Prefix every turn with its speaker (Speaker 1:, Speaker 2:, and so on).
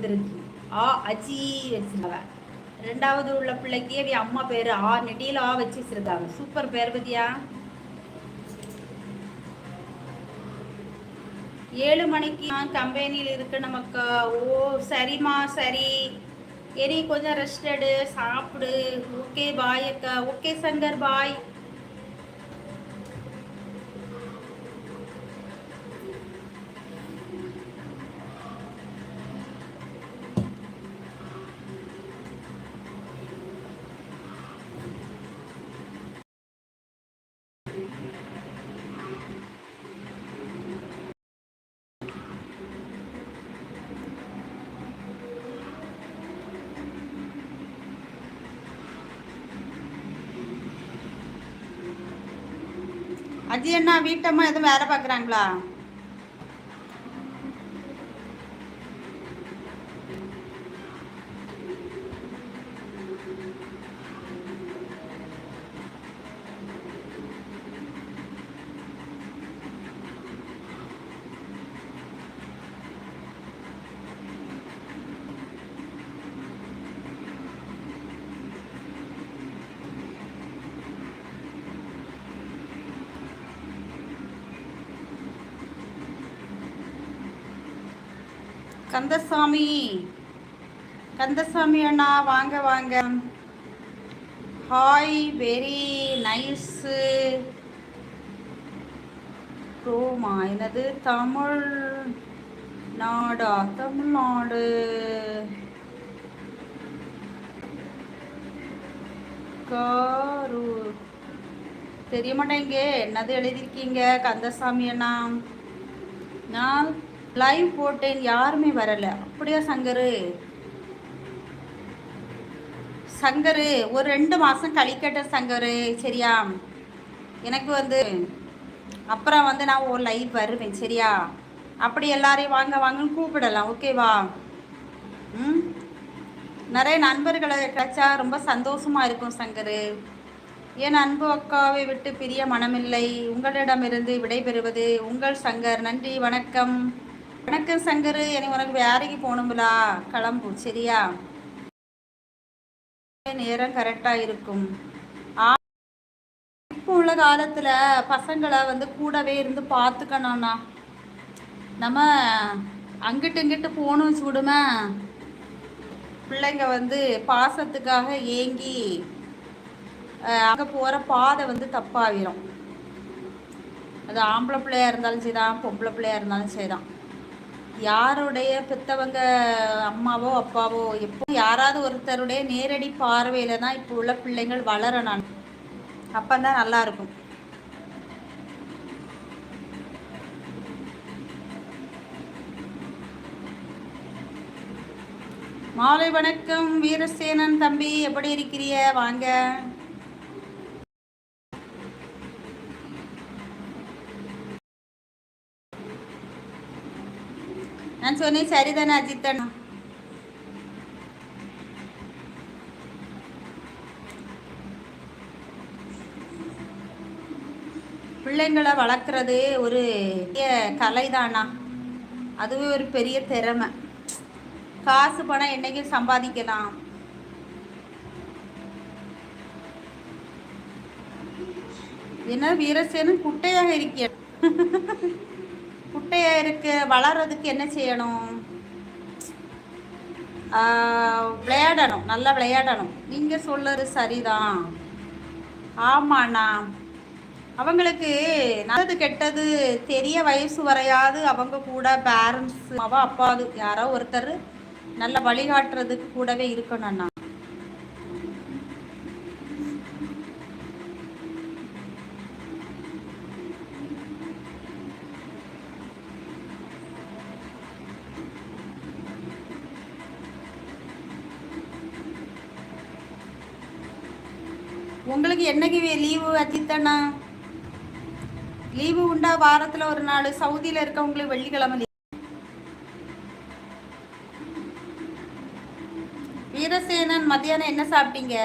Speaker 1: வந்திருக்கு. ஆ அச்சி வச்சிருக்காங்க ரெண்டாவது உள்ள பிள்ளைக்கு அவ அம்மா பேரு ஆ நெடியில் ஆ வச்சு வச்சிருக்காங்க சூப்பர் பேர் பத்தியா? ஏழு மணிக்கு கம்பெனியில் இருக்கு நமக்கு ஓ சரிம்மா சரி. இனி கொஞ்சம் ரெஸ்ட் எடு சாப்பிடு. ஓகே பாய் அக்கா. ஓகே சங்கர் பாய் அஜி அண்ணா வீட்டம்மா எதுவும் வேலை பார்க்குறாங்களா? கந்தசாமி. கந்தசாமி அண்ணா வாங்க வாங்க. ஹாய் வெரி நைஸு ரோமா என்னது? தமிழ் நாடா? தமிழ்நாடு. காரூர். தெரிய மாட்டேங்க என்னது எழுதியிருக்கீங்க? கந்தசாமி அண்ணா. நான் லைவ் போட்டேன் யாருமே வரல. அப்படியா சங்கரு? சங்கரு ஒரு ரெண்டு மாதம் கழிக்கட்ட சங்கரு. சரியா? எனக்கு வந்து அப்புறம் வந்து நான் ஒரு லைவ் வருவேன் சரியா? அப்படி எல்லாரையும் வாங்க வாங்கன்னு கூப்பிடலாம் ஓகேவா ம் நிறைய நண்பர்களை கிடைச்சா ரொம்ப சந்தோஷமா இருக்கும் சங்கரு. என் அன்பு அக்காவை விட்டு பிரிய மனமில்லை. உங்களிடமிருந்து விடைபெறுவது உங்கள் சங்கர். நன்றி வணக்கம். வணக்கம் சங்கரு. எனக்கு உனக்கு வேலைக்கு போகணும்லா? கிளம்பு. சரியா? நேரம் கரெக்டாக இருக்கும். இப்போ உள்ள காலத்தில் பசங்களை வந்து கூடவே இருந்து பார்த்துக்கணும்ண்ணா நம்ம அங்கிட்டு இங்கிட்டு போகணும் சூடுமே பிள்ளைங்க வந்து பாசத்துக்காக ஏங்கி அங்கே போகிற பாதை வந்து தப்பாகிடும் அது ஆம்பளை பிள்ளையா இருந்தாலும் சரிதான் பொம்பளை பிள்ளையா இருந்தாலும் சரிதான். யாருடைய பெத்தவங்க அம்மாவோ அப்பாவோ எப்போ யாராவது ஒருத்தருடைய நேரடி பார்வையில் தான் இப்போ உள்ள பிள்ளைங்கள் வளரணும். அப்போ தான் நல்லா இருக்கும். மாலை வணக்கம் வீரசேனன் தம்பி. எப்படி இருக்கிறிய வாங்க. நான் சொன்னேன் சரிதானே அஜித்தண்ணா? பிள்ளைங்களை வளர்க்குறது ஒரு கலை தானா அதுவே ஒரு பெரிய திறமை. காசு பணம் என்னைக்கும் சம்பாதிக்கலாம். என்ன வீரசேனும் குட்டையாக இருக்கிய? குட்டையா இருக்கு வளர்றதுக்கு என்ன செய்யணும்? விளையாடணும் நல்லா விளையாடணும். நீங்கள் சொல்லுறது சரிதான். ஆமாண்ணா. அவங்களுக்கு நல்லது கெட்டது தெரிய வயசு வரையாது. அவங்க கூட பேரண்ட்ஸ் அவள் அப்பாவது யாரோ ஒருத்தர் நல்ல வழிகாட்டுறதுக்கு கூடவே இருக்கணும்ண்ணா. உங்களுக்கு என்னைக்கு லீவு அஜித்தண்ணா? லீவு உண்டா வாரத்தில் ஒரு நாள்? சவுதியில் இருக்கவங்களுக்கு வெள்ளிக்கிழமை வீரசேனன் மத்தியானம் என்ன சாப்பிட்டீங்க?